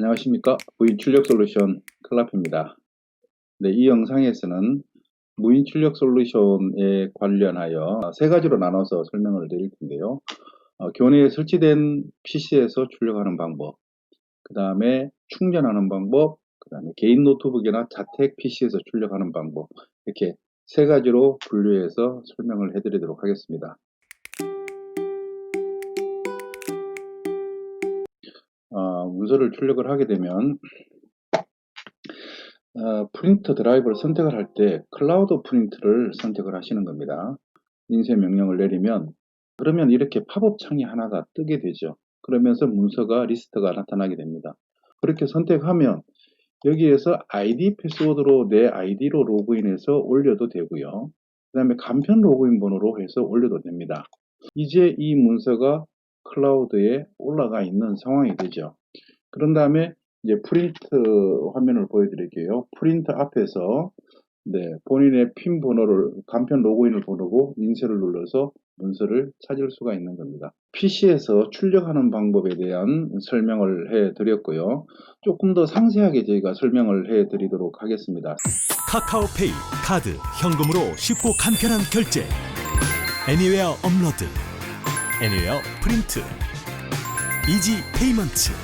안녕하십니까 무인 출력 솔루션 클라프입니다. 네, 이 영상에서는 무인 출력 솔루션에 관련하여 세 가지로 나눠서 설명을 드릴 텐데요. 어, 교내에 설치된 PC에서 출력하는 방법, 그 다음에 충전하는 방법, 그 다음에 개인 노트북이나 자택 PC에서 출력하는 방법 이렇게 세 가지로 분류해서 설명을 해드리도록 하겠습니다. 어, 문서를 출력을 하게 되면 어, 프린터 드라이버를 선택을 할 때 클라우드 프린트를 선택을 하시는 겁니다. 인쇄 명령을 내리면 그러면 이렇게 팝업 창이 하나가 뜨게 되죠. 그러면서 문서가 리스트가 나타나게 됩니다. 그렇게 선택하면 여기에서 ID 패스워드로 내 ID로 로그인해서 올려도 되고요. 그 다음에 간편 로그인 번호로 해서 올려도 됩니다. 이제 이 문서가 클라우드에 올라가 있는 상황이 되죠. 그런 다음에 이제 프린트 화면을 보여드릴게요. 프린트 앞에서 네, 본인의 핀 번호를 간편 로그인을 번호고 인쇄를 눌러서 문서를 찾을 수가 있는 겁니다. PC에서 출력하는 방법에 대한 설명을 해 드렸고요. 조금 더 상세하게 저희가 설명을 해 드리도록 하겠습니다. 카카오페이, 카드, 현금으로 쉽고 간편한 결제. 애니웨어 업로드. 애니웨어 프린트. 이지 페이먼트.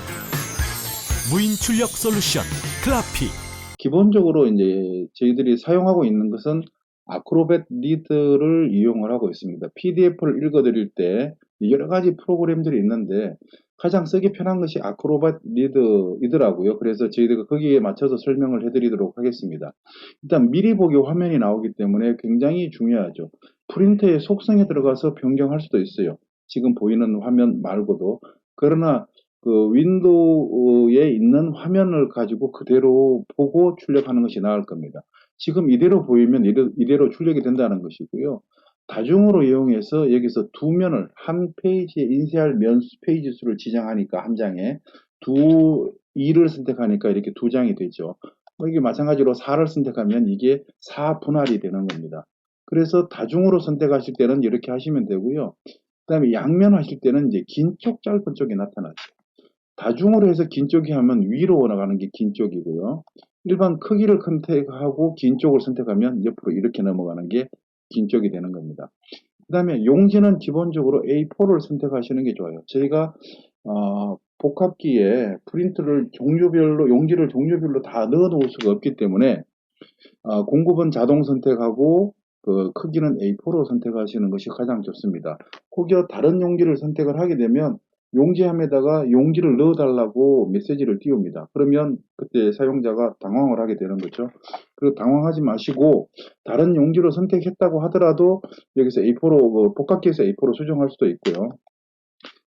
무인 출력 솔루션 클라피. 기본적으로 이제 저희들이 사용하고 있는 것은 아크로벳 리드를 이용을 하고 있습니다. PDF를 읽어드릴 때 여러 가지 프로그램들이 있는데 가장 쓰기 편한 것이 아크로벳 리드이더라고요. 그래서 저희들이 거기에 맞춰서 설명을 해드리도록 하겠습니다. 일단 미리 보기 화면이 나오기 때문에 굉장히 중요하죠. 프린터의 속성에 들어가서 변경할 수도 있어요. 지금 보이는 화면 말고도. 그러나 그 윈도우에 있는 화면을 가지고 그대로 보고 출력하는 것이 나을 겁니다. 지금 이대로 보이면 이대로, 이대로 출력이 된다는 것이고요. 다중으로 이용해서 여기서 두 면을 한 페이지에 인쇄할 면 페이지 수를 지정하니까 한 장에 두 2를 선택하니까 이렇게 두 장이 되죠. 여기 마찬가지로 4를 선택하면 이게 4분할이 되는 겁니다. 그래서 다중으로 선택하실 때는 이렇게 하시면 되고요. 그 다음에 양면 하실 때는 이제 긴 쪽, 짧은 쪽이 나타나죠. 다중으로 해서 긴 쪽이 하면 위로 올라가는 게 긴 쪽이고요. 일반 크기를 선택하고 긴 쪽을 선택하면 옆으로 이렇게 넘어가는 게 긴 쪽이 되는 겁니다. 그 다음에 용지는 기본적으로 A4를 선택하시는 게 좋아요. 저희가 어, 복합기에 프린트를 종류별로 용지를 종류별로 다 넣어 놓을 수가 없기 때문에 어, 공급은 자동 선택하고 그 크기는 A4로 선택하시는 것이 가장 좋습니다. 혹여 다른 용지를 선택을 하게 되면 용지함에다가 용지를 넣어달라고 메시지를 띄웁니다. 그러면 그때 사용자가 당황을 하게 되는 거죠. 그리고 당황하지 마시고 다른 용지로 선택했다고 하더라도 여기서 A4로 그 복합기에서 A4로 수정할 수도 있고요.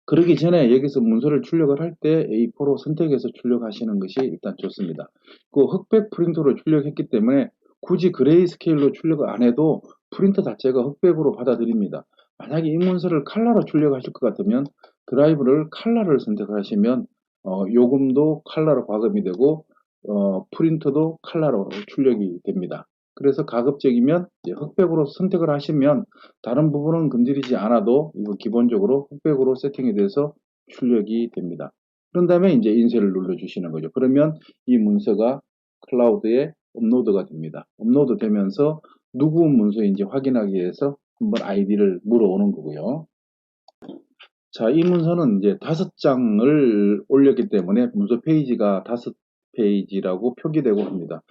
그러기 전에 여기서 문서를 출력을 할 때 A4로 선택해서 출력하시는 것이 일단 좋습니다. 그 흑백 프린터로 출력했기 때문에 굳이 그레이 스케일로 출력을 안 해도 프린터 자체가 흑백으로 받아들입니다. 만약에 이 문서를 칼라로 출력하실 것 같으면 드라이브를 칼라를 선택하시면 어, 요금도 칼라로 과금이 되고 어, 프린터도 칼라로 출력이 됩니다. 그래서 가급적이면 흑백으로 선택을 하시면 다른 부분은 건드리지 않아도 이거 기본적으로 흑백으로 세팅이 돼서 출력이 됩니다. 그런 다음에 이제 인쇄를 눌러 주시는 거죠. 그러면 이 문서가 클라우드에 업로드가 됩니다. 업로드 되면서 누구 문서인지 확인하기 위해서 한번 아이디를 물어오는 거고요. 자, 이 문서는 이제 다섯 장을 올렸기 때문에 문서 페이지가 다섯 페이지라고 표기되고 합니다.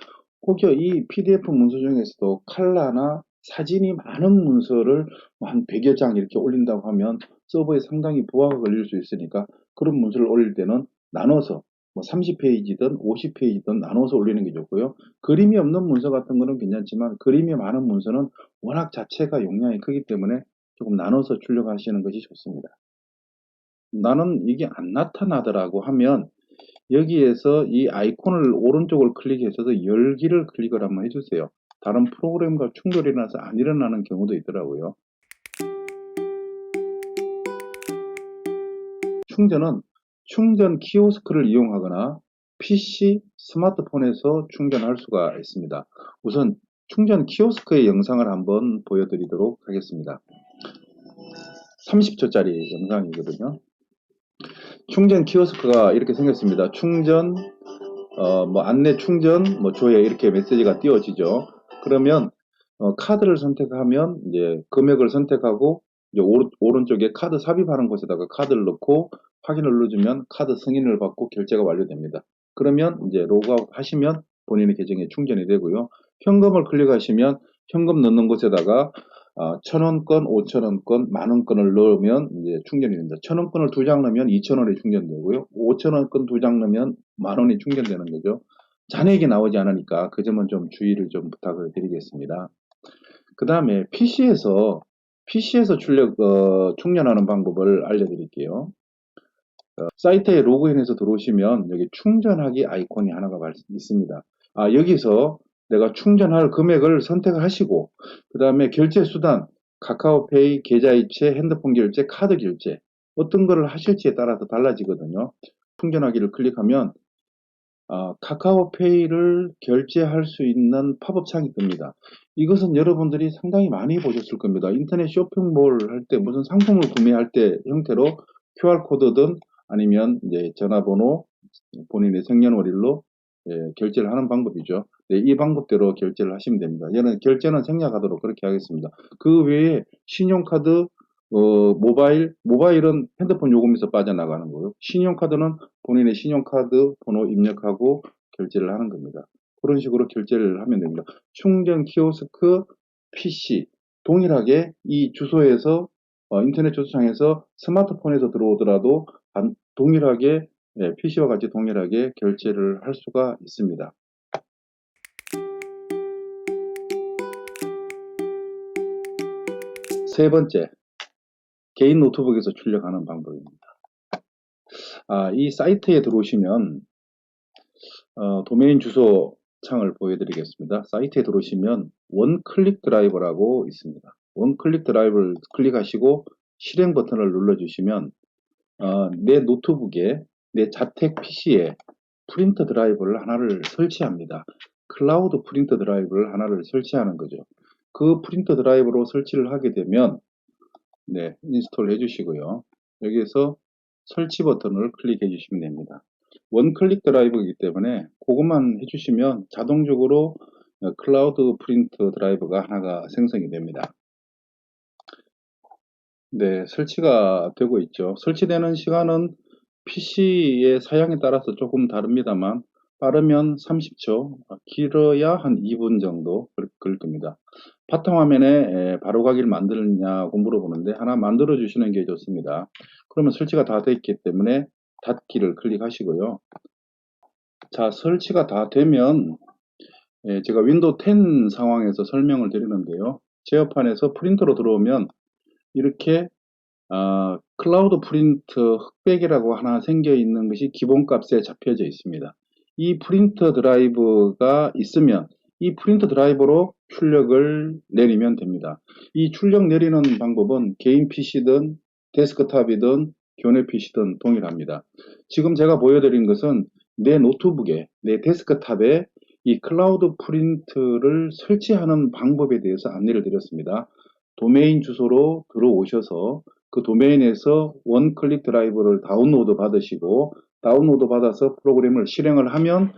혹여 이 PDF 문서 중에서도 칼라나 사진이 많은 문서를 한 100여 장 이렇게 올린다고 하면 서버에 상당히 부하가 걸릴 수 있으니까 그런 문서를 올릴 때는 나눠서 뭐 30페이지든 50페이지든 나눠서 올리는 게 좋고요. 그림이 없는 문서 같은 거는 괜찮지만 그림이 많은 문서는 워낙 자체가 용량이 크기 때문에 조금 나눠서 출력하시는 것이 좋습니다. 나는 이게 안 나타나더라고 하면 여기에서 이 아이콘을 오른쪽을 클릭해서 열기를 클릭을 한번 해주세요. 다른 프로그램과 충돌이 나서 안 일어나는 경우도 있더라고요. 충전은 충전 키오스크를 이용하거나 PC, 스마트폰에서 충전할 수가 있습니다. 우선 충전 키오스크의 영상을 한번 보여드리도록 하겠습니다. 30초짜리 영상이거든요. 충전 키오스크가 이렇게 생겼습니다. 충전, 어, 뭐 안내 충전, 뭐 조회 이렇게 메시지가 띄워지죠. 그러면 어, 카드를 선택하면 이제 금액을 선택하고 이제 오른, 오른 쪽에 카드 삽입하는 곳에다가 카드를 넣고 확인을 눌러주면 카드 승인을 받고 결제가 완료됩니다. 그러면 이제 로그아웃 하시면 본인의 계정에 충전이 되고요. 현금을 클릭하시면 현금 넣는 곳에다가 아, 천원권, 오천원권, 만원권을 넣으면 이제 충전이 됩니다. 천원권을 두 장 넣으면 이천원이 충전되고요. 오천원권 두 장 넣으면 만원이 충전되는 거죠. 잔액이 나오지 않으니까 그 점은 좀 주의를 좀 부탁을 드리겠습니다. 그 다음에 PC에서 PC에서 출력 어, 충전하는 방법을 알려드릴게요. 어, 사이트에 로그인해서 들어오시면 여기 충전하기 아이콘이 하나가 발- 있습니다. 아 여기서 내가 충전할 금액을 선택하시고 그 다음에 결제 수단 카카오페이, 계좌이체, 핸드폰 결제, 카드 결제 어떤 거를 하실지에 따라서 달라지거든요. 충전하기를 클릭하면 아, 카카오페이를 결제할 수 있는 팝업 창이 뜹니다. 이것은 여러분들이 상당히 많이 보셨을 겁니다. 인터넷 쇼핑몰 할 때 무슨 상품을 구매할 때 형태로 QR코드든 아니면 이제 전화번호 본인의 생년월일로 예, 결제를 하는 방법이죠. 네, 이 방법대로 결제를 하시면 됩니다. 저는 결제는 생략하도록 그렇게 하겠습니다. 그 외에 신용카드, 어, 모바일, 모바일은 핸드폰 요금에서 빠져나가는 거고요. 신용카드는 본인의 신용카드 번호 입력하고 결제를 하는 겁니다. 그런 식으로 결제를 하면 됩니다. 충전 키오스크, PC 동일하게 이 주소에서 어, 인터넷 주소창에서 스마트폰에서 들어오더라도 반- 동일하게 PC와 같이 동일하게 결제를 할 수가 있습니다. 세 번째, 개인 노트북에서 출력하는 방법입니다. 아, 이 사이트에 들어오시면 어, 도메인 주소 창을 보여드리겠습니다. 사이트에 들어오시면 원클릭 드라이버라고 있습니다. 원클릭 드라이버를 클릭하시고 실행 버튼을 눌러주시면 어, 내 노트북에 내 자택 PC에 프린터 드라이버를 하나를 설치합니다. 클라우드 프린터 드라이버를 하나를 설치하는 거죠. 그 프린터 드라이버로 설치를 하게 되면 네, 인스톨 해주시고요. 여기에서 설치 버튼을 클릭해 주시면 됩니다. 원클릭 드라이버이기 때문에 그것만 해주시면 자동적으로 어, 클라우드 프린트 드라이버가 하나가 생성이 됩니다. 네, 설치가 되고 있죠. 설치되는 시간은 PC의 사양에 따라서 조금 다릅니다만 빠르면 30초, 길어야 한 2분 정도 걸- 걸릴 겁니다. 바탕화면에 에, 바로 가기를 만드느냐고 물어보는데 하나 만들어 주시는 게 좋습니다. 그러면 설치가 다 됐기 때문에 닫기를 클릭하시고요. 자, 설치가 다 되면 예, 제가 윈도우 10 상황에서 설명을 드리는데요. 제어판에서 프린터로 들어오면 이렇게 아, 클라우드 프린트 흑백이라고 하나 생겨 있는 것이 기본값에 잡혀져 있습니다. 이 프린터 드라이브가 있으면 이 프린터 드라이버로 출력을 내리면 됩니다. 이 출력 내리는 방법은 개인 PC든 데스크탑이든 교내 PC든 동일합니다. 지금 제가 보여드린 것은 내 노트북에, 내 데스크탑에 이 클라우드 프린트를 설치하는 방법에 대해서 안내를 드렸습니다. 도메인 주소로 들어오셔서 그 도메인에서 원클릭 드라이브를 다운로드 받으시고 다운로드 받아서 프로그램을 실행을 하면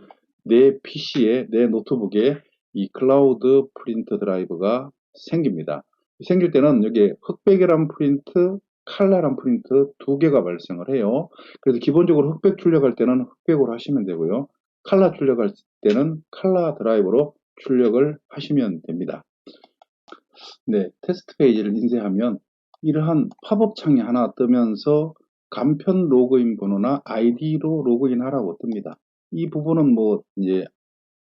내 PC에, 내 노트북에 이 클라우드 프린트 드라이브가 생깁니다. 생길 때는 여기 흑백이란 프린트, 칼라란 프린트 두 개가 발생을 해요. 그래서 기본적으로 흑백 출력할 때는 흑백으로 하시면 되고요. 칼라 출력할 때는 칼라 드라이브로 출력을 하시면 됩니다. 네, 테스트 페이지를 인쇄하면 이러한 팝업 창이 하나 뜨면서 간편 로그인 번호나 아이디로 로그인 하라고 뜹니다. 이 부분은 뭐 이제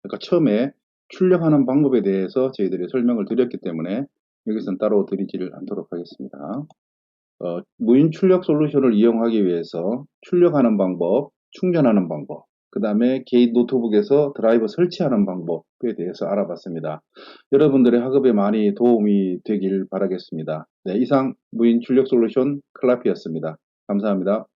아까 처음에 출력하는 방법에 대해서 저희들이 설명을 드렸기 때문에 여기서는 따로 드리지를 않도록 하겠습니다. 어, 무인 출력 솔루션을 이용하기 위해서 출력하는 방법, 충전하는 방법, 그 다음에 개인 노트북에서 드라이버 설치하는 방법에 대해서 알아봤습니다. 여러분들의 학업에 많이 도움이 되길 바라겠습니다. 네, 이상 무인 출력 솔루션 클라피였습니다. 감사합니다.